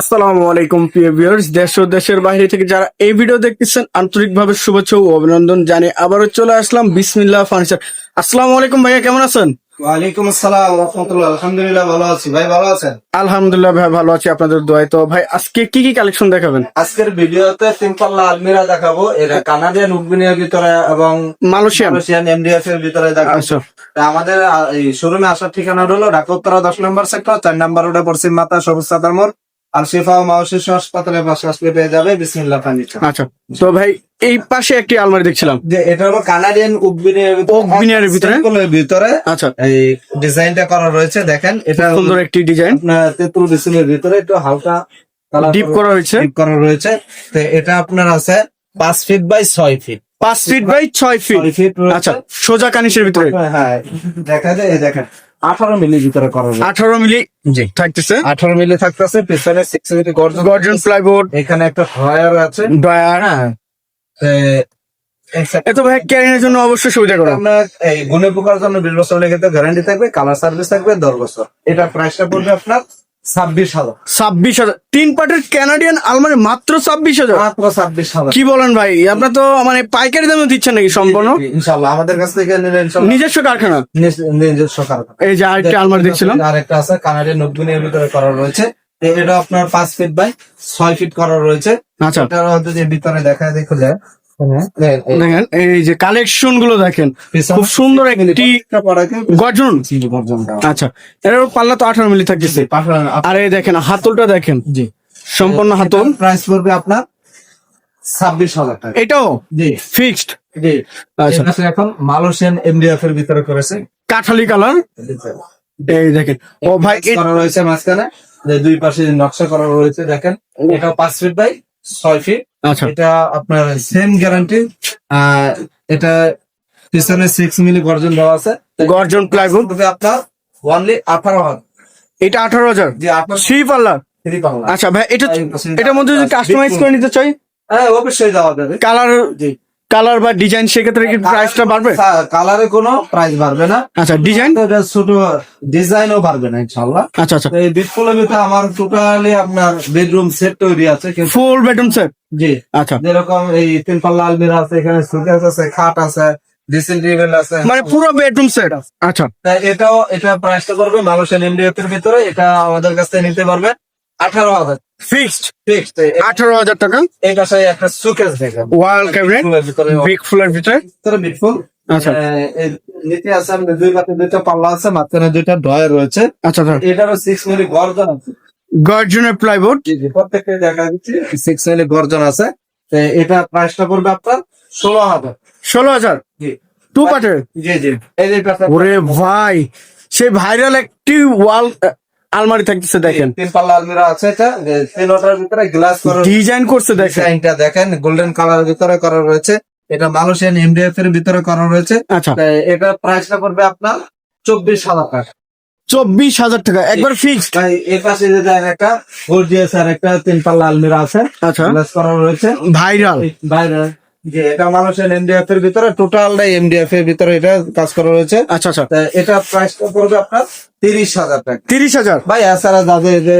আসসালামু আলাইকুম প্রিয় ভিউয়ার্স দেশ ও দেশের বাইরে থেকে যারা এই ভিডিও দেখতেছেন আন্তরিকভাবে শুভেচ্ছা ও অভিনন্দন জানিয়ে আবারও চলে আসলাম বিসমিল্লাহ ফার্নিচার। আসসালামু আলাইকুম ভাইয়া কেমন আছেন? ওয়ালাইকুম আসসালাম রহমতুল্লাহ আলহামদুলিল্লাহ ভালো আছি। ভাই ভালো আছেন? আলহামদুলিল্লাহ ভাই ভালো আছি আপনাদের দোয়ায় তো। ভাই আজকে কি কি কালেকশন দেখাবেন? আজকের ভিডিওতে তিন পাল্লা আলমিরা দেখাবো এটা কানাডিয়ান উকবিনের ভিতরে এবং মালয়েশিয়ান? মালয়েশিয়ান এমডিএফ এর ভিতরে দেখাবো। আচ্ছা। আমাদের এই শোরুমে আসার ঠিকানা হলো ঢাকা উত্তরা দশ নম্বর সেক্টর চার নম্বর রোডে পশ্চিম মাতা সবুজ সাদার মোড়। আর শিফা ও মাওশিশু হাসপাতালের পাশে আসলে পেয়ে যাবে বিসমিল্লাহ ফার্নিচার আচ্ছা তো ভাই এই পাশে একটি আলমারি দেখছিলাম। যে এটা হলো কানাডিয়ান উকবিনের উকবিনের ভিতরে? ভিতরে। আচ্ছা। এই ডিজাইনটা করা রয়েছে দেখেন এটা সুন্দর একটি ডিজাইন। তেঁতুল ভিতরে একটু হালকা ডিপ করা হয়েছে। ডিপ করা রয়েছে। তো এটা আপনার আছে পাঁচ ফিট বাই ছয় ফিট পাঁচ ফিট বাই ছয় ফিট ফিট আচ্ছা সোজা কানিসের ভিতরে। হ্যাঁ দেখা যায় দেখেন। আঠারো মিলি ভিতরে করা আঠারো মিলি জি। থাকতেছে? আঠারো মিলি থাকতেছে পেছনে সিক্স মিলি গর্জন গর্জন প্লাইবোর্ড এখানে একটা ড্রয়ার আছে। ডয়ার হ্যাঁ। এত ভাই ক্যারিংয়ের জন্য অবশ্যই সুবিধা করা। আপনার এই পোকার জন্য বিশ বছর লেগে গ্যারান্টি থাকবে কালার সার্ভিস থাকবে দশ বছর। এটা প্রাইসটা পড়বে আপনার ছাব্বিশ হাজার। ছাব্বিশ হাজার। তিন পার্টের কানাডিয়ান আলমারি মাত্র ছাব্বিশ হাজার? মাত্র ছাব্বিশ হাজার। কি বলেন ভাই? আপনার তো মানে পাইকারি দামে দিচ্ছেন নাকি সম্পূর্ণ? ইনশাল্লাহ আমাদের কাছ থেকে নিজস্ব কারখানা? নিজস্ব কারখানা। এই যে আরেকটি আলমারি দেখছিলাম। আরেকটা আছে কানাডিয়ান ভিতরে করা রয়েছে। এটা আপনার পাঁচ ফিট বাই ছয় ফিট করা রয়েছে। আচ্ছা। এটার ভিতরে দেখা দেখো যায়। দেখেন এই যে কালেকশনগুলো দেখেন খুব সুন্দর একটি গর্জন। আচ্ছা এর পাল্লা তো আঠারো মিলি থাকতেছে। আর এই দেখেন হাতলটা দেখেন। জি। সম্পূর্ণ হাতল। প্রাইস পড়বে আপনার ছাব্বিশ হাজার টাকা। এটাও? জি। ফিক্সড জি। আচ্ছা। এখন মালয়েশিয়ান এমডিএফ এর ভিতরে করেছে। কাঠালি কালার? এই দেখেন। ও ভাই করা রয়েছে মাঝখানে। যে দুই পাশে নকশা করা রয়েছে দেখেন। এটা পাঁচ ফিট বাই ছয় ফিট আচ্ছা। এটা আপনার সেম গ্যারান্টি এটা পিছনে সিক্স মিলি গর্জন দেওয়া আছে। গর্জন তবে আপনার ওয়ানলি আঠারো হাজার এটা আঠারো হাজার? থ্রি পাল্লা আচ্ছা ভাই এটা এটার মধ্যে যদি কাস্টমাইজ করে নিতে চাই? হ্যাঁ অবশ্যই দেওয়া যাবে। কালার জি। কালার বা ডিজাইন সেক্ষেত্রে কি প্রাইসটা বাড়বে? কালারে কোনো প্রাইস বাড়বে না। আচ্ছা ডিজাইন ছোট ডিজাইনও বাড়বে না ইনশাল্লাহ আচ্ছা আচ্ছা। এই ভিতরে আমার টোটালি আপনার বেডরুম সেট তৈরি আছে ফুল বেডরুম সেট জি। আচ্ছা। যেরকম এই তিন পাল্লা আলমিরা আছে এখানে সুকেস আছে খাট আছে ড্রেসিং টেবিল আছে। মানে পুরো বেডরুম সেট আচ্ছা। তাই এটাও এটা প্রাইসটা করবে মালয়েশিয়ান এমডিএফ এর ভিতরে এটা আমাদের কাছ থেকে নিতে পারবে আঠারো হাজার। ফিক্সড ফিক্সড আঠারো হাজার টাকা। এই পাশে একটা সুকেস দেখেন ওয়াল ক্যাবিনেট ভিতরে বিগ ফুলের ভিতরে? ভিতরে বিটফুল আচ্ছা। নিচে আছে আমাদের দুই পাশে দুইটা পাল্লা আছে মাঝখানে দুইটা রয়েছে। আচ্ছা আচ্ছা। এটারও সিক্স মিলি গর্জন আছে। গর্জনের প্লাইবোর্ড জি জি প্রত্যেকটা দেখা মিলি গর্জন আছে। এটা প্রাইসটা পড়বে আপনার ষোলো হাজার। ষোলো হাজার? জি। টু পার্টের জি জি। এই যে পাশে- ওরে ভাই সেই ভাইরাল একটি ওয়াল আলমারি থাকতেছে দেখেন। তিন পাল্লা আলমিরা আছে এটা। তিনটার ভিতরে গ্লাস করা ডিজাইন করছে দেখেন। ডিজাইনটা দেখেন গোল্ডেন কালার ভিতরে করা রয়েছে। এটা মালয়েশিয়ান এমডিএফ এর ভিতরে করা রয়েছে। আচ্ছা। এটা প্রাইসটা পড়বে আপনার চব্বিশ হাজার টাকা। চব্বিশ হাজার টাকা একবার ফিক্সড এই পাশে যে একটা গর্জিয়াস আর একটা তিন পাল্লা আলমিরা আছে। আচ্ছা। করা রয়েছে। ভাইরাল বাইরে যে এটা মালয়েশিয়ান এমডিএফ এর ভিতরে টোটালটাই এমডিএফ এর ভিতরে এটা কাজ করা রয়েছে। আচ্ছা আচ্ছা। এটা প্রাইসটা পড়বে আপনার তিরিশ হাজার টাকা। তিরিশ হাজার? ভাই এছাড়া যাদের যে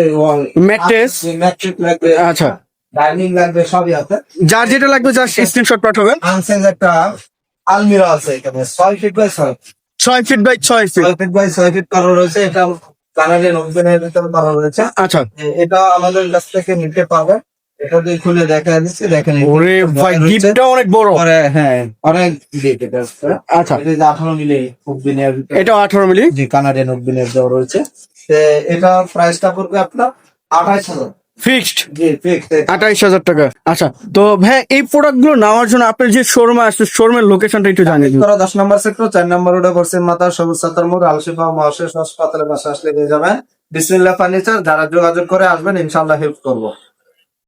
ম্যাট্রেস ম্যাট্রিক লাগবে আচ্ছা। ডাইনিং লাগবে সবই আছে। যার যেটা লাগবে যার স্ক্রিনশট পাঠাবেন। আনসেন্স একটা আলমিরা আছে এখানে ছয় ফিট বাই ছয়। ছয় ফিট বাই ছয় ফিট ছয় ফিট বাই ছয় ফিট করা রয়েছে এটা কানাডিয়ান ওপেনের ভিতরে করা রয়েছে। আচ্ছা। এটা আমাদের কাছ থেকে নিতে পারবে এটা দিয়ে খুলে দেখা দিচ্ছি দেখেন এই ওরে ভাই গিফটটা অনেক বড়। হ্যাঁ অনেক গিফট এটা আচ্ছা। মিলি মিলি? কানাডিয়ান উদ্দিনের দেওয়া রয়েছে। তে এটা প্রাইসটা পড়বে আপনার আঠাইশ হাজার। ফিক্সড জি টাকা। আচ্ছা তো ভাই এই প্রোডাক্টগুলো নেওয়ার জন্য আপনার যে শোরুমে আসছে শোরুমের লোকেশনটা একটু জানিয়ে দিন। করা দশ নম্বর সেক্টর চার নম্বর রোডে পশ্চিম মাতা সবুজ সাতার মোড় আলসিফা মহাশেষ হাসপাতালের পাশে আসলে পেয়ে যাবেন। বিসমিল্লাহ ফার্নিচার যারা যোগাযোগ করে আসবেন ইনশাল্লাহ হেল্প করব।